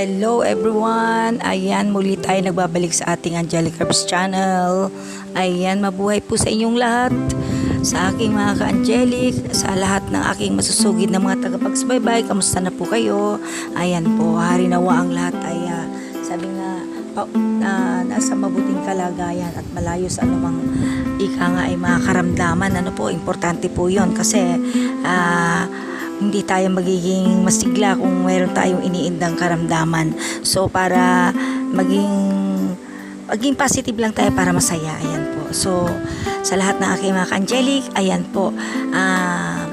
Hello everyone! Ayan, muli tayo nagbabalik sa ating Angelic Herbs channel. Ayan, mabuhay po sa inyong lahat. Sa aking mga ka-angelic, sa lahat ng aking masusugid na mga tagapagsubaybay, kamusta na po kayo? Ayan po, hari nawa ang lahat ay ah, sabi nga, pa, ah, nasa mabuting kalagayan at malayo sa anumang ika nga ay mga karamdaman. Ano po, importante po yon kasi ah, hindi tayo magiging masigla kung meron tayong iniindang karamdaman. So, para maging maging positive lang tayo para masaya. Ayan po. So, sa lahat ng aking mga angelic, ayan po. Ah,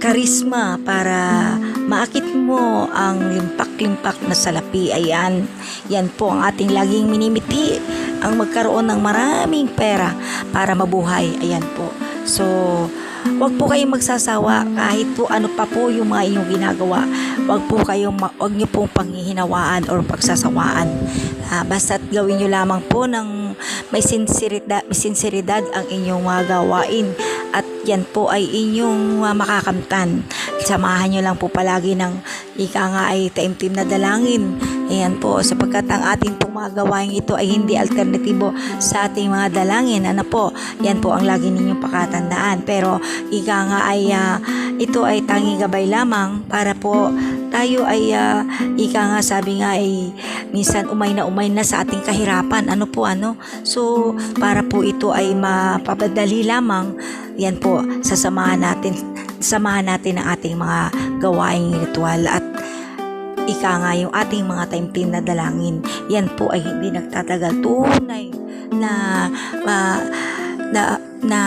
karisma para maakit mo ang limpak-limpak na salapi. Ayan, yan po ang ating laging minimiti ang magkaroon ng maraming pera para mabuhay. Ayan po. So, wag po kayong magsasawa kahit po ano pa po yung mga inyong ginagawa. Wag po kayong, ma- wag niyo pong panghihinawaan or pagsasawaan. Ah, basta't gawin niyo lamang po ng may sinseridad, may sinseridad ang inyong mga gawain at yan po ay inyong uh, makakamtan. Samahan nyo lang po palagi ng ika nga ay taimtim na dalangin. Ayan po, sapagkat ang ating pong mga gawain ito ay hindi alternatibo sa ating mga dalangin. Ano po, yan po ang lagi ninyong pakatandaan. Pero ika nga ay ah, ito ay tanging gabay lamang para po tayo ay ah, ika nga sabi nga ay minsan umay na umay na sa ating kahirapan. Ano po ano? So, para po ito ay mapapadali lamang, yan po, sasamahan natin samahan natin ang ating mga gawaing ritual at ika nga yung ating mga taimtim na dalangin. Yan po ay hindi nagtatagal tunay na ma- na na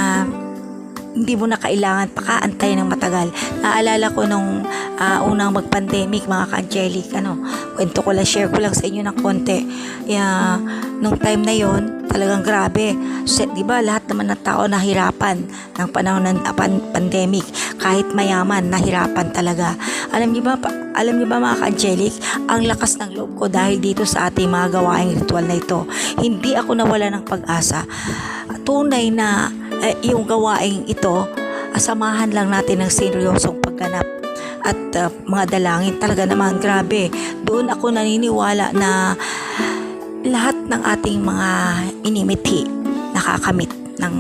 hindi mo na kailangan pakaantay ng matagal. Naalala ko nung ah, unang mag-pandemic, mga ka-angelic, ano, kwento ko lang, share ko lang sa inyo ng konti. Yeah, nung time na yon talagang grabe. So, di ba, lahat naman ng tao nahirapan ng panahon ng pan- pandemic. Kahit mayaman, nahirapan talaga. Alam niyo ba, pa- alam niyo ba mga ka-angelic, ang lakas ng loob ko dahil dito sa ating mga gawaing ritual na ito. Hindi ako nawala ng pag-asa. Tunay na eh, yung gawaing ito, asamahan lang natin ng seryosong pagganap at uh, mga dalangin. Talaga naman grabe. Doon ako naniniwala na lahat ng ating mga inimiti nakakamit ng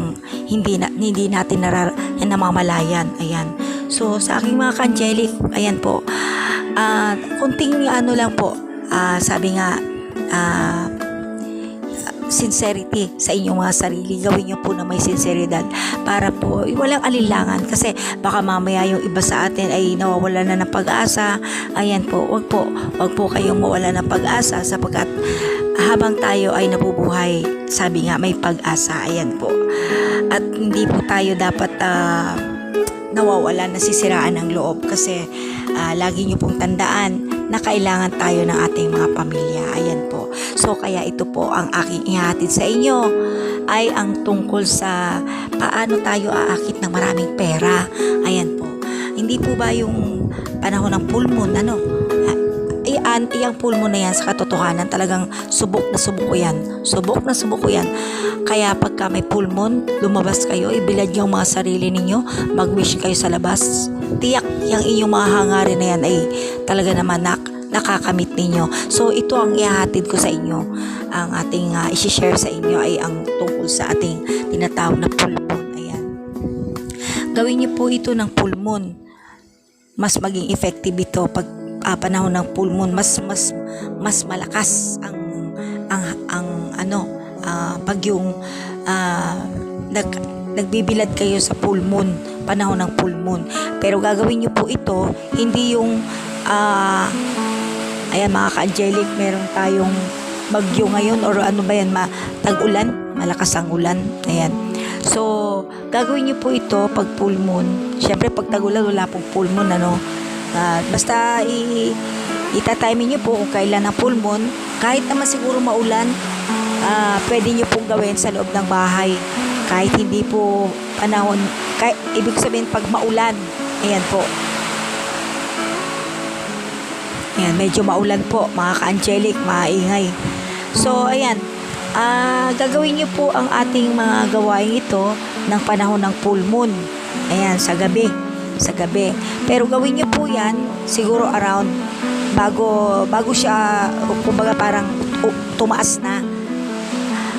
hindi na, hindi natin narar, namamalayan. Ayan. So sa aking mga kanjelik ayan po. Ah kunting ano lang po. Ah, sabi nga ah, sincerity sa inyong mga sarili. Gawin niyo po na may sinseridad para po walang alinlangan kasi baka mamaya yung iba sa atin ay nawawala na ng pag-asa. Ayan po, wag po, wag po kayong mawala ng pag-asa sapagkat habang tayo ay nabubuhay, sabi nga may pag-asa. Ayan po. At hindi po tayo dapat ah, nawawala, nasisiraan ng loob kasi ah, lagi niyo pong tandaan na kailangan tayo ng ating mga pamilya. Ayan po. So kaya ito po ang aking ihatid sa inyo ay ang tungkol sa paano tayo aakit ng maraming pera. Ayan po. Hindi po ba yung panahon ng full moon, ano? Iyan, iyang full moon na yan sa katotohanan talagang subok na subok ko yan. Subok na subok ko yan. Kaya pagka may full moon, lumabas kayo, ibilad yung mga sarili ninyo, mag-wish kayo sa labas. Tiyak yung inyong mga hangarin na yan ay talaga naman nak nakakamit ninyo. So ito ang ihahatid ko sa inyo. Ang ating uh, isi-share sa inyo ay ang tungkol sa ating tinatawag na full moon. Ayan. Gawin niyo po ito ng full moon. Mas maging effective ito pag ah, panahon ng full moon. Mas mas mas malakas ang ang ang ano ah, pag yung ah, nag nagbibilad kayo sa full moon, panahon ng full moon. Pero gagawin niyo po ito, hindi yung ah, ayan mga ka-angelic, meron tayong bagyo ngayon or ano ba yan, ma tag-ulan, malakas ang ulan. Ayan. So, gagawin niyo po ito pag full moon. Siyempre, pag tag-ulan, wala pong full moon, ano. Ah, basta i itatiming niyo po kung kailan ang full moon. Kahit naman siguro maulan, ah, pwede niyo pong gawin sa loob ng bahay. Kahit hindi po panahon, kahit, ibig sabihin pag maulan, ayan po. Ayan, medyo maulan po, mga ka-angelic, maingay. So, ayan, ah, gagawin niyo po ang ating mga gawain ito ng panahon ng full moon. Ayan, sa gabi. Sa gabi. Pero gawin niyo po yan, siguro around bago bago siya kumbaga parang tu- tumaas na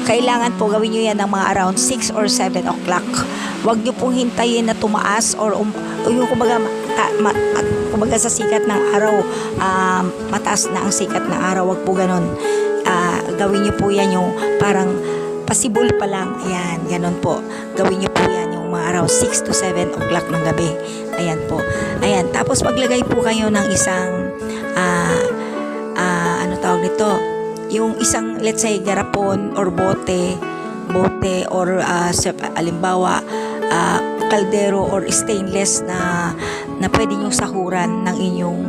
kailangan po gawin nyo yan ng mga around 6 or 7 o'clock. Huwag nyo pong hintayin na tumaas or um, yung kumbaga, ta, ma, at, kumbaga sa sikat ng araw, um, mataas na ang sikat ng araw. Huwag po ganun. Ah, gawin nyo po yan yung parang pasibol pa lang. Ayan, ganun po. Gawin nyo po yan yung mga araw 6 to 7 o'clock ng gabi. Ayan po. Ayan, tapos maglagay po kayo ng isang ah, ah, ano tawag nito? yung isang let's say garapon or bote bote or uh, alimbawa ah, kaldero or stainless na na pwede nyo sahuran ng inyong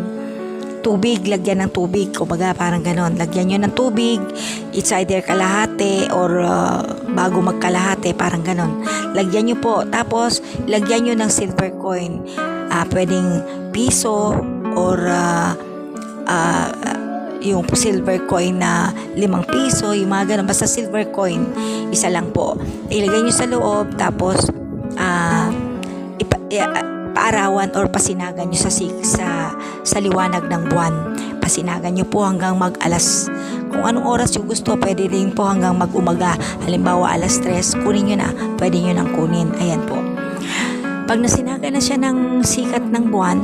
tubig, lagyan ng tubig, kumbaga parang ganon. Lagyan nyo ng tubig, it's either kalahati or ah, bago magkalahati, parang ganon. Lagyan nyo po, tapos lagyan nyo ng silver coin. Ah, pwedeng piso or ah, ah, yung silver coin na limang piso, yung mga ganun. Basta silver coin, isa lang po. Ilagay nyo sa loob, tapos ah ipa, ah, paarawan or pasinagan nyo sa, sa, sa liwanag ng buwan. Pasinagan nyo po hanggang mag alas. Kung anong oras yung gusto, pwede rin po hanggang mag umaga. Halimbawa, alas 3, kunin nyo na. Pwede nyo nang kunin. Ayan po. Pag nasinaga na siya ng sikat ng buwan,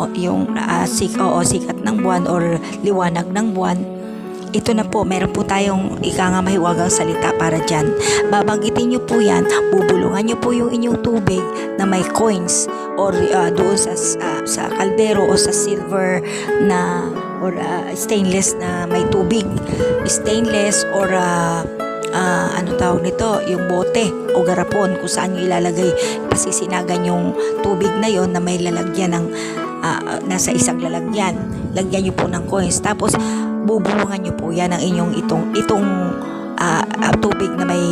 o yung ah, sik o sikat ng buwan or liwanag ng buwan, ito na po, meron po tayong ika mahiwagang salita para dyan. Babanggitin nyo po yan, bubulungan nyo po yung inyong tubig na may coins or ah, doon sa, sa, sa kaldero o sa silver na or ah, stainless na may tubig. Stainless or ah, ah, ano tawag nito, yung bote o garapon kung saan nyo ilalagay pasisinagan yung tubig na yon na may lalagyan ng ah, nasa isang lalagyan. Lagyan nyo po ng coins. Tapos, bubulungan nyo po yan ang inyong itong, itong ah, tubig na may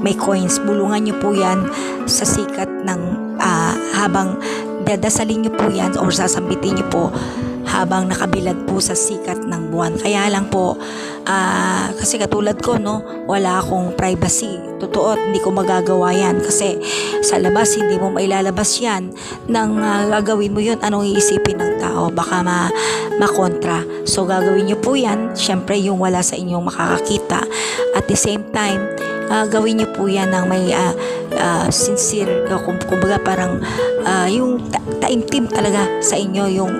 may coins. Bulungan nyo po yan sa sikat ng ah, habang dadasalin nyo po yan or sasambitin nyo po habang nakabilad po sa sikat ng buwan. Kaya lang po, ah, kasi katulad ko, no, wala akong privacy. Totoo, hindi ko magagawa yan kasi sa labas, hindi mo mailalabas yan nang ah, gagawin mo yun, anong iisipin ng tao, baka ma makontra. So, gagawin nyo po yan, syempre yung wala sa inyong makakakita. At the same time, ah, gawin nyo po yan ng may ah, ah, sincere, uh, kum- kumbaga parang ah, yung ta- taimtim talaga sa inyo, yung,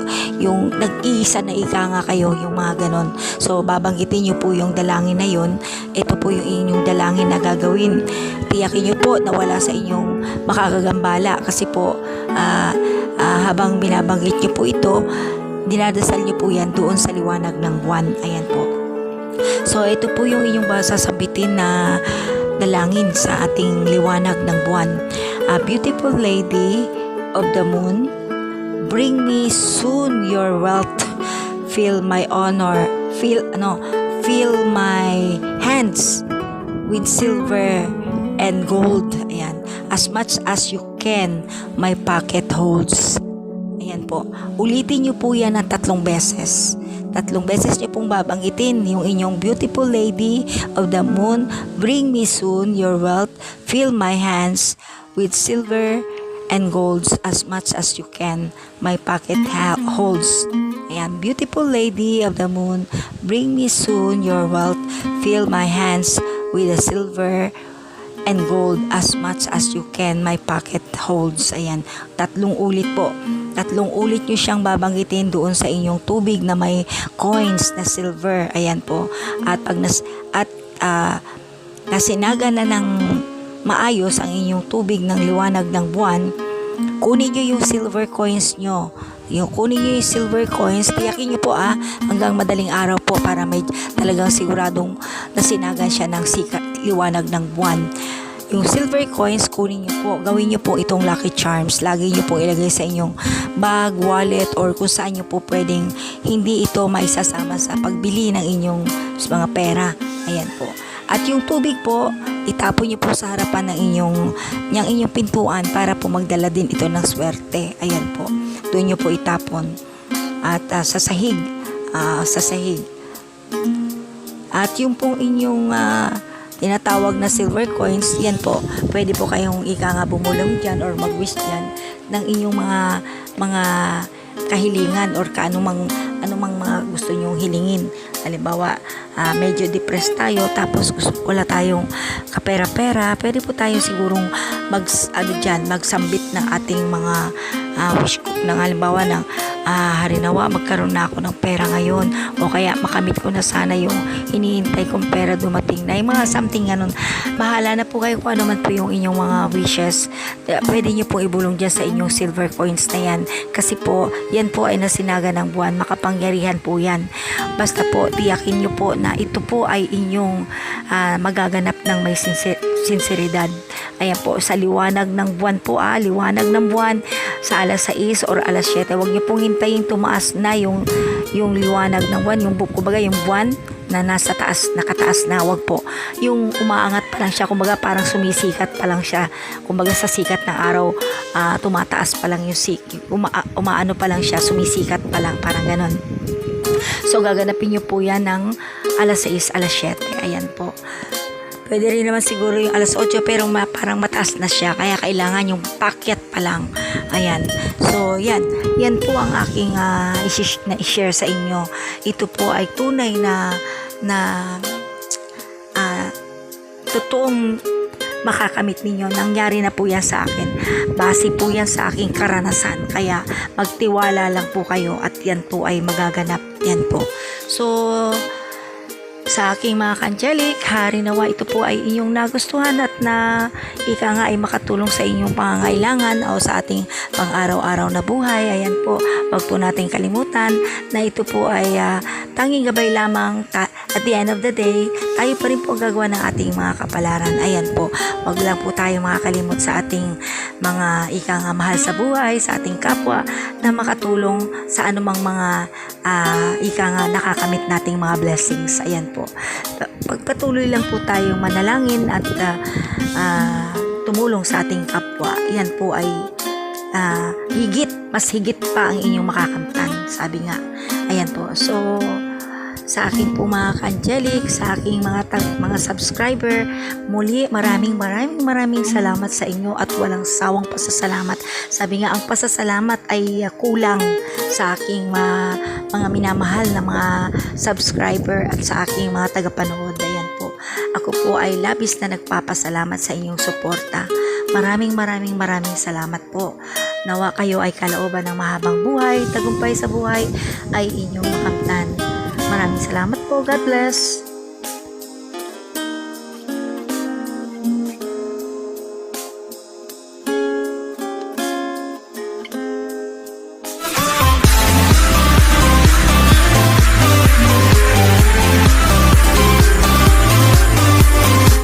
yung nag-iisa na ika nga kayo, yung mga ganon. So, babanggitin nyo po yung dalangin na yun. Ito po yung inyong dalangin na gagawin. Tiyakin nyo po na wala sa inyong makakagambala kasi po ah, ah, habang binabanggit nyo po ito, dinadasal nyo po yan doon sa liwanag ng buwan. Ayan po. So, ito po yung inyong sasabitin na dalangin sa ating liwanag ng buwan. A beautiful lady of the moon, bring me soon your wealth. Fill my honor. Fill, ano, fill my hands with silver and gold. Ayan. As much as you can, my pocket holds. Ayan po. Ulitin niyo po yan ng tatlong beses. Tatlong beses niyo pong babanggitin yung inyong beautiful lady of the moon. Bring me soon your wealth. Fill my hands with silver and golds as much as you can. My pocket ha- holds. Ayan, beautiful lady of the moon. Bring me soon your wealth. Fill my hands with the silver and gold as much as you can my pocket holds. Ayan, tatlong ulit po. Tatlong ulit nyo siyang babanggitin doon sa inyong tubig na may coins na silver. Ayan po. At pag nas, at ah, nasinaga na ng maayos ang inyong tubig ng liwanag ng buwan, kunin nyo yung silver coins nyo. Yung kunin nyo yung silver coins, tiyakin nyo po ah, hanggang madaling araw po para may talagang siguradong nasinagan siya ng sikat, liwanag ng buwan. Yung silver coins, kunin nyo po. Gawin nyo po itong lucky charms. Lagi nyo po ilagay sa inyong bag, wallet, or kung saan nyo po pwedeng hindi ito maisasama sa pagbili ng inyong mga pera. Ayan po. At yung tubig po, itapon nyo po sa harapan ng inyong, ng inyong pintuan para po magdala din ito ng swerte. Ayan po. Doon nyo po itapon. At ah, sa sahig, ah, sa sahig. At yung pong inyong ah, tinatawag na silver coins, yan po, pwede po kayong ika nga bumulong dyan or mag-wish dyan ng inyong mga mga kahilingan or kaanumang anumang mga gusto nyong hilingin. Halimbawa, ah, medyo depressed tayo tapos gusto, wala tayong kapera-pera, pwede po tayo sigurong mag, ano dyan, magsambit ng ating mga ah, wish ng halimbawa ng ah, harinawa magkaroon na ako ng pera ngayon o kaya makamit ko na sana yung hinihintay kong pera dumating na yung mga something ganun. Bahala na po kayo kung ano man po yung inyong mga wishes. Eh, pwede nyo po ibulong dyan sa inyong silver coins na yan. Kasi po yan po ay nasinaga ng buwan. Makapangyarihan po yan. Basta po tiyakin nyo po na ito po ay inyong ah, magaganap ng may sincer- sinseridad. Ayan po sa liwanag ng buwan po ah liwanag ng buwan sa alas 6 or alas 7 huwag niyo pong hintayin tumaas na yung yung liwanag ng buwan yung kumbaga yung buwan na nasa taas, nakataas na, wag po. Yung umaangat pa lang siya, kumbaga parang sumisikat pa lang siya. Kumbaga sa sikat ng araw, ah, tumataas pa lang yung sik, uma, umaano pa lang siya, sumisikat pa lang, parang ganon. So, gaganapin niyo po yan ng alas 6, alas 7. Ayan po. Pwede rin naman siguro yung alas 8 pero ma- parang mataas na siya kaya kailangan yung packet pa lang. Ayan. So, yan. Yan po ang aking ah, isis- na i-share sa inyo. Ito po ay tunay na na ah, totoong makakamit ninyo. Nangyari na po yan sa akin. Base po yan sa aking karanasan. Kaya magtiwala lang po kayo at yan po ay magaganap. Yan po. So, sa aking mga kanjelik, hari nawa ito po ay inyong nagustuhan at na ika nga ay makatulong sa inyong pangangailangan o sa ating pang-araw-araw na buhay. Ayan po, wag po natin kalimutan na ito po ay ah, tanging gabay lamang ta- at the end of the day, tayo pa rin po ang gagawa ng ating mga kapalaran. Ayan po, wag lang po tayo makakalimot sa ating mga ika nga mahal sa buhay, sa ating kapwa na makatulong sa anumang mga ah, ika nga nakakamit nating mga blessings. Ayan po. Pagpatuloy lang po tayong manalangin at ah, ah, tumulong sa ating kapwa. Yan po ay ah, higit, mas higit pa ang inyong makakamtan. Sabi nga. Ayan po. So, sa aking po mga ka-angelic, sa aking mga mga subscriber, muli maraming maraming maraming salamat sa inyo at walang sawang pasasalamat. Sabi nga ang pasasalamat ay uh, kulang sa aking mga, mga minamahal na mga subscriber at sa aking mga tagapanood. Ayan po. Ako po ay labis na nagpapasalamat sa inyong suporta. Maraming maraming maraming salamat po. Nawa kayo ay kalooban ng mahabang buhay, tagumpay sa buhay ay inyong makamtan. Maraming salamat po. God bless.